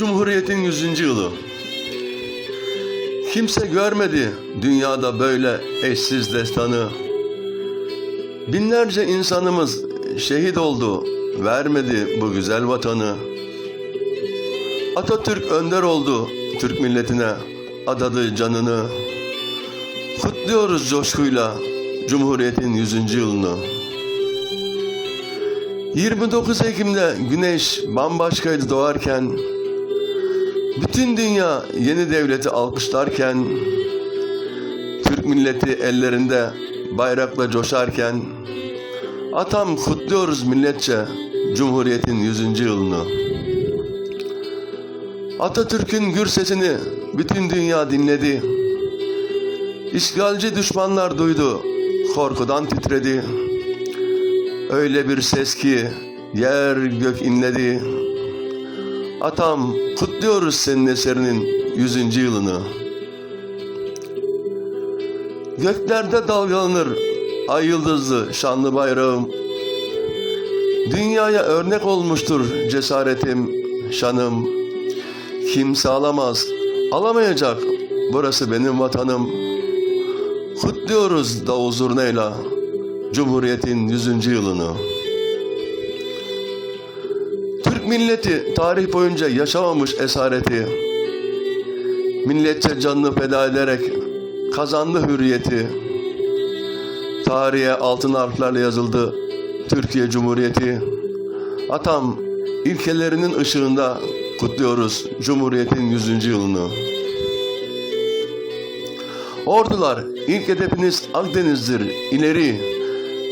Cumhuriyetin 100. yılı. Kimse görmedi dünyada böyle eşsiz destanı. Binlerce insanımız şehit oldu, vermedi bu güzel vatanı. Atatürk önder oldu Türk milletine, adadı canını. Kutluyoruz coşkuyla Cumhuriyet'in 100. yılını. 29 Ekim'de güneş bambaşkaydı doğarken, bütün dünya yeni devleti alkışlarken, Türk milleti ellerinde bayrakla coşarken, atam kutluyoruz milletçe Cumhuriyet'in 100. yılını. Atatürk'ün gür sesini bütün dünya dinledi. İşgalci düşmanlar duydu, korkudan titredi. Öyle bir ses ki yer gök inledi. Atam kutluyoruz senin eserinin yüzüncü yılını. Göklerde dalgalanır ay yıldızlı şanlı bayrağım. Dünyaya örnek olmuştur cesaretim, şanım. Kimse alamaz, alamayacak. Burası benim vatanım. Kutluyoruz davul zurnayla Cumhuriyet'in 100. yılını. Türk milleti tarih boyunca yaşamamış esareti. Milletçe canını feda ederek kazandı hürriyeti. Tarihe altın harflerle yazıldı Türkiye Cumhuriyeti. Atam ilkelerinin ışığında kutluyoruz Cumhuriyet'in 100. yılını. Ordular ilk hedefiniz Akdeniz'dir ileri.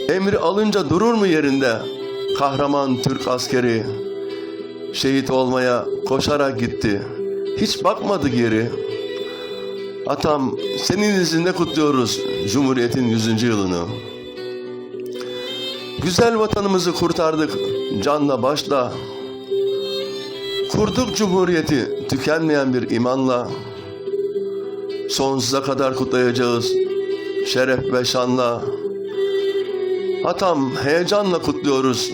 Emri alınca durur mu yerinde? Kahraman Türk askeri. Şehit olmaya koşarak gitti. Hiç bakmadı geri. Atam senin izinde kutluyoruz Cumhuriyet'in 100. yılını. Güzel vatanımızı kurtardık canla başla. Kurduk Cumhuriyeti tükenmeyen bir imanla. Sonsuza kadar kutlayacağız şeref ve şanla. Atam heyecanla kutluyoruz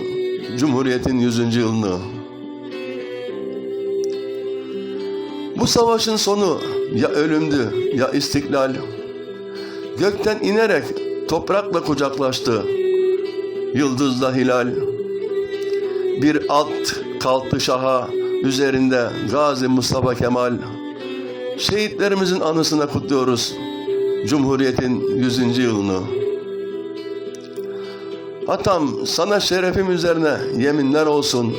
Cumhuriyet'in 100. yılını. Bu savaşın sonu ya ölümdü ya istiklal. Gökten inerek toprakla kucaklaştı. Yıldızla hilal. Bir at kalktı şaha üzerinde Gazi Mustafa Kemal. Şehitlerimizin anısına kutluyoruz Cumhuriyet'in 100. yılını. Atam sana şerefim üzerine yeminler olsun.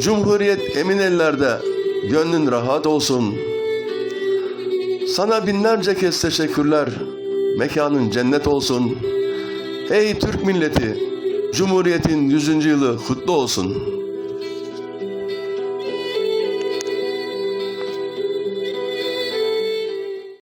Cumhuriyet emin ellerde gönlün rahat olsun. Sana binlerce kez teşekkürler. Mekanın cennet olsun. Ey Türk milleti, Cumhuriyet'in 100. yılı kutlu olsun.''